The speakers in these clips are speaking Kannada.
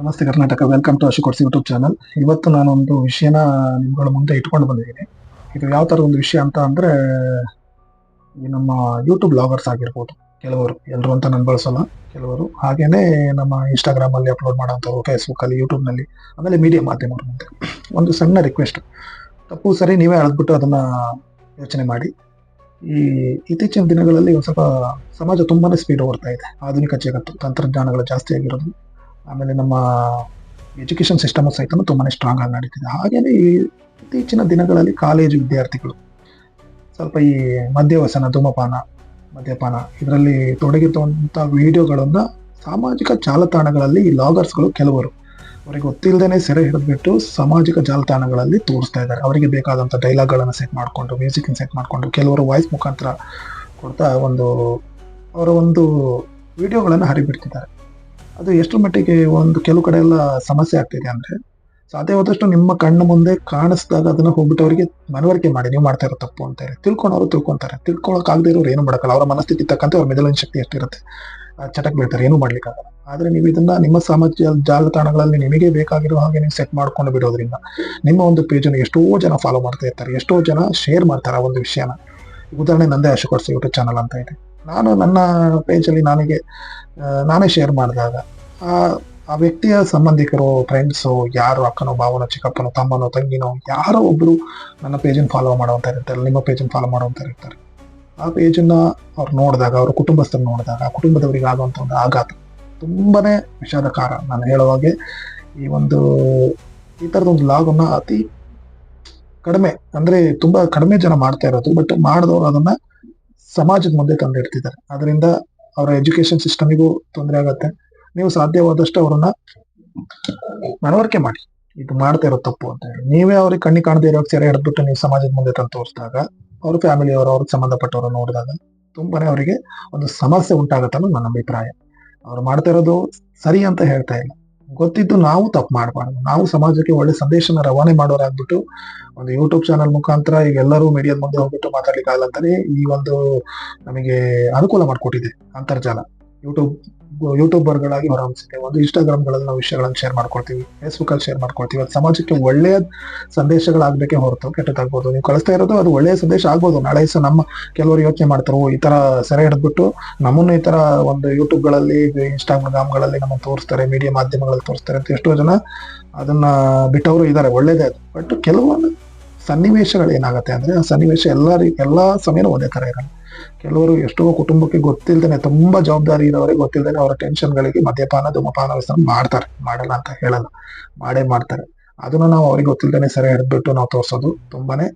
ನಮಸ್ತೆ Karnataka welcome to Ashok YouTube channel ಇವತ್ತು ನಾನು ಒಂದು ವಿಷಯನ ನಿಮ್ಗಳ ಮುಂದೆ ಇಟ್ಕೊಂಡು ಬಂದಿದ್ದೀನಿ. ಇದು ಯಾವ ಥರ ಒಂದು ವಿಷಯ ಅಂತ ಅಂದರೆ, ಈ ನಮ್ಮ ಯೂಟ್ಯೂಬ್ ಬ್ಲಾಗರ್ಸ್ ಆಗಿರ್ಬೋದು, ಕೆಲವರು ಎಲ್ಲರೂ ಅಂತ ನಾನು ಬಳಸಲ್ಲ, ಕೆಲವರು. ಹಾಗೆಯೇ ನಮ್ಮ ಇನ್ಸ್ಟಾಗ್ರಾಮಲ್ಲಿ ಅಪ್ಲೋಡ್ ಮಾಡೋಂಥವ್ರು ಫೇಸ್ಬುಕ್ಕಲ್ಲಿ ಯೂಟ್ಯೂಬ್ನಲ್ಲಿ ಆಮೇಲೆ ಮೀಡಿಯಾ ಮಾಧ್ಯಮರ ಮುಂದೆ. ಒಂದು ಸಣ್ಣ ರಿಕ್ವೆಸ್ಟ್ ತಪ್ಪು, ಸರಿ, ನೀವೇ ಅಳದ್ಬಿಟ್ಟು ಅದನ್ನು ಯೋಚನೆ ಮಾಡಿ. ಈ ಇತ್ತೀಚಿನ ದಿನಗಳಲ್ಲಿ ಒಂದು ಸ್ವಲ್ಪ ಸಮಾಜ ತುಂಬಾ ಸ್ಪೀಡ್ ಓಡ್ತಾ ಇದೆ. ಆಧುನಿಕ ಜಗತ್ತು, ತಂತ್ರಜ್ಞಾನಗಳು ಜಾಸ್ತಿ ಆಗಿರೋದು ಆಮೇಲೆ ನಮ್ಮ ಎಜುಕೇಷನ್ ಸಿಸ್ಟಮ್ ಸಹಿತ ತುಂಬಾ ಸ್ಟ್ರಾಂಗ್ ಆಗಿ ನಡೀತಿದೆ. ಹಾಗೆಯೇ ಈ ಇತ್ತೀಚಿನ ದಿನಗಳಲ್ಲಿ ಕಾಲೇಜು ವಿದ್ಯಾರ್ಥಿಗಳು, ಸ್ವಲ್ಪ ಈ ಮದ್ಯವ್ಯಸನ ಧೂಮಪಾನ, ಮದ್ಯಪಾನ, ಇದರಲ್ಲಿ ತೊಡಗಿರುವಂಥ ವಿಡಿಯೋಗಳನ್ನು ಸಾಮಾಜಿಕ ಜಾಲತಾಣಗಳಲ್ಲಿ ಈ ಲಾಗರ್ಸ್ಗಳು ಕೆಲವರು, ಅವರಿಗೆ ಗೊತ್ತಿಲ್ಲದೇನೆ ಸೆರೆ ಹಿಡಿದ್ಬಿಟ್ಟು ಸಾಮಾಜಿಕ ಜಾಲತಾಣಗಳಲ್ಲಿ ತೋರಿಸ್ತಾ ಇದ್ದಾರೆ. ಅವರಿಗೆ ಬೇಕಾದಂಥ ಡೈಲಾಗ್ಗಳನ್ನು ಸೆಟ್ ಮಾಡಿಕೊಂಡು ಮ್ಯೂಸಿಕ್ ಸೆಟ್ ಮಾಡಿಕೊಂಡು ಕೆಲವರು ವಾಯ್ಸ್ ಮುಖಾಂತರ ಕೊಡ್ತಾ ಒಂದು, ಅವರ ಒಂದು ವಿಡಿಯೋಗಳನ್ನು ಹರಿಬಿಡ್ತಿದ್ದಾರೆ. ಅದು ಎಷ್ಟರ ಮಟ್ಟಿಗೆ ಒಂದು ಕೆಲವು ಕಡೆ ಎಲ್ಲ ಸಮಸ್ಯೆ ಆಗ್ತಿದೆ ಅಂದ್ರೆ ಸಾಧ್ಯವಾದಷ್ಟು ನಿಮ್ಮ ಕಣ್ಣು ಮುಂದೆ ಕಾಣಿಸ್ದಾಗ ಅದನ್ನ ಹೋಗ್ಬಿಟ್ಟು ಅವರಿಗೆ ಮನವರಿಕೆ ಮಾಡಿ, ನೀವು ಮಾಡ್ತಾ ಇರೋ ತಪ್ಪು ಅಂತಾರೆ ತಿಳ್ಕೊಂಡವರು ತಿಳ್ಕೊಂತಾರೆ. ತಿಳ್ಕೊಳಕ್ ಆಗದೆ ಇರೋರು ಏನು ಮಾಡಕ್ಕಲ್ಲ ಅವರ ಮನಸ್ಥಿತಿ ತಕ್ಕಂತೆ ಅವ್ರ ಮೆದುಳಿನ ಶಕ್ತಿ ಎಷ್ಟಿರುತ್ತೆ. ಚಟಕ್ ಬೀಳ್ತಾರೆ, ಏನು ಮಾಡ್ಲಿಕ್ಕಾಗಲ್ಲ. ಆದ್ರೆ ನೀವು ಇದನ್ನ ನಿಮ್ಮ ಸಾಮಾಜಿಕ ಜಾಲತಾಣಗಳಲ್ಲಿ ನಿಮಗೆ ಬೇಕಾಗಿರೋ ಹಾಗೆ ನೀವು ಸೆಟ್ ಮಾಡ್ಕೊಂಡು ಬಿಡೋದ್ರಿಂದ ನಿಮ್ಮ ಒಂದು ಪೇಜನ್ನು ಎಷ್ಟೋ ಜನ ಫಾಲೋ ಮಾಡ್ತಾ ಇರ್ತಾರೆ, ಎಷ್ಟೋ ಜನ ಶೇರ್ ಮಾಡ್ತಾರೆ ಆ ಒಂದು ವಿಷಯನ. ಉದಾಹರಣೆ ನಂದೇ ವರ್ಷ ಯೂಟ್ಯೂಬ್ ಚಾನಲ್ ಅಂತ ಇದೆ. ನಾನು ನನ್ನ ಪೇಜಲ್ಲಿ ನನಗೆ ನಾನೇ ಶೇರ್ ಮಾಡಿದಾಗ ಆ ವ್ಯಕ್ತಿಯ ಸಂಬಂಧಿಕರು ಫ್ರೆಂಡ್ಸು ಯಾರು ಅಕ್ಕನೋ ಭಾವನೋ ಚಿಕ್ಕಪ್ಪನೋ, ತಮ್ಮನೋ, ತಂಗಿನೋ, ಯಾರೋ ಒಬ್ರು ನನ್ನ ಪೇಜನ್ನು ಫಾಲೋ ಮಾಡುವಂತ ಇರ್ತಾರೆ, ನಿಮ್ಮ ಪೇಜನ್ನು ಫಾಲೋ ಮಾಡುವಂಥ ಇರ್ತಾರೆ. ಆ ಪೇಜನ್ನು ಅವ್ರು ನೋಡಿದಾಗ, ಅವ್ರ ಕುಟುಂಬಸ್ಥರು ನೋಡಿದಾಗ, ಆ ಕುಟುಂಬದವರಿಗೆ ಆಗುವಂಥ ಒಂದು ಆಘಾತ, ತುಂಬಾನೇ ವಿಷಾದಕಾರ ನಾನು ಹೇಳುವಾಗೆ ಈ ಒಂದು, ಈ ಥರದ ಒಂದು ಲಾಗನ್ನ ಅತಿ ಕಡಿಮೆ, ಅಂದ್ರೆ ತುಂಬಾ ಕಡಿಮೆ ಜನ ಮಾಡ್ತಾ ಇರೋದು ಬಟ್ ಮಾಡಿದವರು ಅದನ್ನ ಸಮಾಜದ ಮುಂದೆ ತಂದಿಡ್ತಿದ್ದಾರೆ. ಅದರಿಂದ ಅವರ ಎಜುಕೇಶನ್ ಸಿಸ್ಟಮಿಗೂ ತೊಂದರೆ ಆಗತ್ತೆ. ನೀವು ಸಾಧ್ಯವಾದಷ್ಟು ಅವರನ್ನ ಮನವರಿಕೆ ಮಾಡಿ. ಇದು ಮಾಡ್ತಾ ಇರೋ ತಪ್ಪು ಅಂತ ಹೇಳಿ. ನೀವೇ ಅವ್ರಿಗೆ ಕಣ್ಣಿ ಕಾಣದೇ ಇರೋ ಸೆರೆ ಹಿಡಿದ್ಬಿಟ್ಟು ನೀವು ಸಮಾಜದ ಮುಂದೆ ತಂದು ತೋರಿಸಿದಾಗ, ಅವ್ರ ಫ್ಯಾಮಿಲಿಯವರು ಅವ್ರಿಗೆ ಸಂಬಂಧಪಟ್ಟವರು ನೋಡಿದಾಗ ತುಂಬಾನೇ ಅವರಿಗೆ ಒಂದು ಸಮಸ್ಯೆ ಉಂಟಾಗತ್ತೆ ಅನ್ನೋದು ನನ್ನ ಅಭಿಪ್ರಾಯ. ಅವ್ರು ಮಾಡ್ತಾ ಇರೋದು ಸರಿ ಅಂತ ಹೇಳ್ತಾ ಇಲ್ಲ. ಗೊತ್ತಿದ್ದು ನಾವು ತಪ್ಪು ಮಾಡಬಾರ್ದು. ನಾವು ಸಮಾಜಕ್ಕೆ ಒಳ್ಳೆ ಸಂದೇಶನ ರವಾನೆ ಮಾಡೋರಾಗ್ಬಿಟ್ಟು ಒಂದು ಯೂಟ್ಯೂಬ್ ಚಾನಲ್ ಮುಖಾಂತರ ಈಗ ಎಲ್ಲರೂ ಮೀಡಿಯಾದ ಮುಂದೆ ಹೋಗ್ಬಿಟ್ಟು ಮಾತಾಡ್ಲಿಕ್ಕೆ ಆಗಲ್ಲ ಅಂತಾನೆ ಈ ಒಂದು ನಮಗೆ ಅನುಕೂಲ ಮಾಡಿಕೊಟ್ಟಿದೆ ಅಂತರ್ಜಾಲ. ಯೂಟ್ಯೂಬ್ ಯೂಟ್ಯೂಬರ್ಗಳಾಗಿ ಹೊರಹೊಮ್ಮಿಸಿದೆ ಒಂದು ಇನ್ಸ್ಟಾಗ್ರಾಮ್ಗಳಲ್ಲಿ ನಾವು ವಿಷಯಗಳನ್ನು ಶೇರ್ ಮಾಡ್ಕೊಳ್ತೀವಿ ಫೇಸ್ಬುಕ್ಕಲ್ಲಿ ಶೇರ್ ಮಾಡ್ಕೊಳ್ತೀವಿ. ಅದು ಸಮಾಜಕ್ಕೆ ಒಳ್ಳೆಯ ಸಂದೇಶಗಳಾಗಬೇಕೇ ಹೊರತು ಕೆಟ್ಟದಾಗ್ಬೋದು. ನೀವು ಕಳಿಸ್ತಾ ಇರೋದು ಅದು ಒಳ್ಳೆಯ ಸಂದೇಶ ಆಗ್ಬೋದು. ನಾಳೆ ಸಹ ನಮ್ಮ ಕೆಲವರು ಯೋಚನೆ ಮಾಡ್ತಾರೆ, ಈ ತರ ಸೆರೆ ಹಿಡಿದ್ಬಿಟ್ಟು ನಮ್ಮನ್ನು ಈ ತರ ಒಂದು ಯೂಟ್ಯೂಬ್ಗಳಲ್ಲಿ ಇನ್ಸ್ಟಾಗ್ರಾಮ್ಗಳಲ್ಲಿ ನಮ್ಮನ್ನು ತೋರಿಸ್ತಾರೆ ಮೀಡಿಯಾ ಮಾಧ್ಯಮಗಳಲ್ಲಿ ತೋರಿಸ್ತಾರೆ ಅಂತ ಎಷ್ಟೋ ಜನ ಅದನ್ನ ಬಿಟ್ಟವರು ಇದ್ದಾರೆ ಒಳ್ಳೇದೇ ಅದು. ಬಟ್ ಕೆಲವೊಂದು ಸನ್ನಿವೇಶಗಳು ಏನಾಗುತ್ತೆ ಅಂದ್ರೆ ಆ ಸನ್ನಿವೇಶ ಎಲ್ಲರಿ ಎಲ್ಲಾ ಸಮಯನೂ ಒಂದೇ ತರ ಇರಲ್ಲ. ಕೆಲವರು ಎಷ್ಟೋ ಕುಟುಂಬಕ್ಕೆ ಗೊತ್ತಿಲ್ದೇನೆ, ತುಂಬಾ ಜವಾಬ್ದಾರಿ ಇರೋರಿಗೆ ಗೊತ್ತಿಲ್ದೇನೆ ಅವರ ಟೆನ್ಷನ್ಗಳಿಗೆ ಮದ್ಯಪಾನ, ಧೂಮಪಾನ ವ್ಯಸನ ಮಾಡ್ತಾರೆ. ಮಾಡಲ್ಲ ಅಂತ ಹೇಳಲ್ಲ. ಮಾಡೇ ಮಾಡ್ತಾರೆ. ಅದನ್ನು ನಾವು ಅವ್ರಿಗೆ ಗೊತ್ತಿಲ್ದೇನೆ ಸರಿ ಹಿಡಿದ್ಬಿಟ್ಟು ನಾವು ತೋರಿಸೋದು ತುಂಬಾನೇ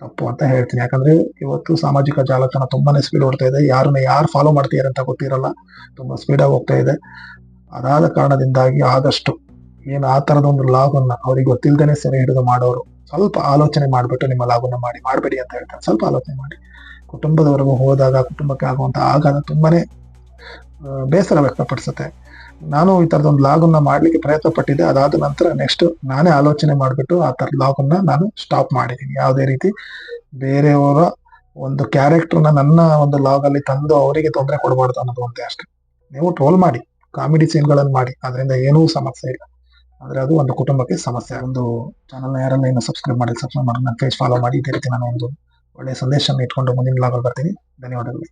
ತಪ್ಪು ಅಂತ ಹೇಳ್ತೀನಿ. ಯಾಕಂದ್ರೆ ಇವತ್ತು ಸಾಮಾಜಿಕ ಜಾಲತಾಣ ತುಂಬಾನೇ ಸ್ಪೀಡ್ ಓಡ್ತಾ ಇದೆ. ಯಾರನ್ನ ಯಾರು ಫಾಲೋ ಮಾಡ್ತೀರ ಅಂತ ಗೊತ್ತಿರಲ್ಲ. ತುಂಬಾ ಸ್ಪೀಡ್ ಆಗಿ ಹೋಗ್ತಾ ಇದೆ. ಅದಾದ ಕಾರಣದಿಂದಾಗಿ ಆದಷ್ಟು ಏನು ಆ ಥರದ ಒಂದು ಲಾಭವನ್ನು ಅವ್ರಿಗೆ ಗೊತ್ತಿಲ್ದೇನೆ ಸೆರೆ ಹಿಡಿದು ಮಾಡೋರು ಸ್ವಲ್ಪ ಆಲೋಚನೆ ಮಾಡಿಬಿಟ್ಟು ನಿಮ್ಮ ಲಾಭವನ್ನು ಮಾಡಿ, ಮಾಡಬೇಡಿ ಅಂತ ಹೇಳ್ತಾರೆ. ಸ್ವಲ್ಪ ಆಲೋಚನೆ ಮಾಡಿ. ಕುಟುಂಬದವರೆಗೂ ಹೋದಾಗ ಕುಟುಂಬಕ್ಕೆ ಆಗುವಂಥ ಆಘಾತ ತುಂಬಾನೇ ಬೇಸರ ವ್ಯಕ್ತಪಡಿಸುತ್ತೆ. ನಾನು ಈ ತರದ ಒಂದು ಲಾಗನ್ನ ಮಾಡ್ಲಿಕ್ಕೆ ಪ್ರಯತ್ನ ಪಟ್ಟಿದ್ದೆ. ಅದಾದ ನಂತರ ನೆಕ್ಸ್ಟ್ ನಾನೇ ಆಲೋಚನೆ ಮಾಡಿಬಿಟ್ಟು ಆ ಥರ ಲಾಗನ್ನ ನಾನು ಸ್ಟಾಪ್ ಮಾಡಿದ್ದೀನಿ. ಯಾವುದೇ ರೀತಿ ಬೇರೆಯವರ ಒಂದು ಕ್ಯಾರೆಕ್ಟರ್ನ ನನ್ನ ಒಂದು ಲಾಗ್ ಅಲ್ಲಿ ತಂದು ಅವರಿಗೆ ತೊಂದರೆ ಕೊಡಬಾರ್ದು ಅನ್ನೋದು ಒಂದೇ ಅಷ್ಟೇ. ನೀವು ಟ್ರೋಲ್ ಮಾಡಿ ಕಾಮಿಡಿ ಸೀನ್ಗಳನ್ನು ಮಾಡಿ. ಅದರಿಂದ ಏನೂ ಸಮಸ್ಯೆ ಇಲ್ಲ. ಆದರೆ ಅದು ಒಂದು ಕುಟುಂಬಕ್ಕೆ ಸಮಸ್ಯೆ. ಒಂದು ಚಾನಲ್ನ ಯಾರೆಲ್ಲ ಇನ್ನು ಸಬ್ಸ್ಕ್ರೈಬ್ ಮಾಡಿ ಸಬ್ಸ್ಕ್ರೈಬ್ ಮಾಡಿ ನನ್ನ ಪೇಜ್ ಫಾಲೋ ಮಾಡಿ, ಇದೇ ರೀತಿ ನಾನು ಒಂದು ಒಳ್ಳೆಯ ಸಂದೇಶವನ್ನು ಇಟ್ಕೊಂಡು ಮುಂದಿನ ಲಾಗಲ್ಲಿ ಬರ್ತೀನಿ. ಧನ್ಯವಾದಗಳು.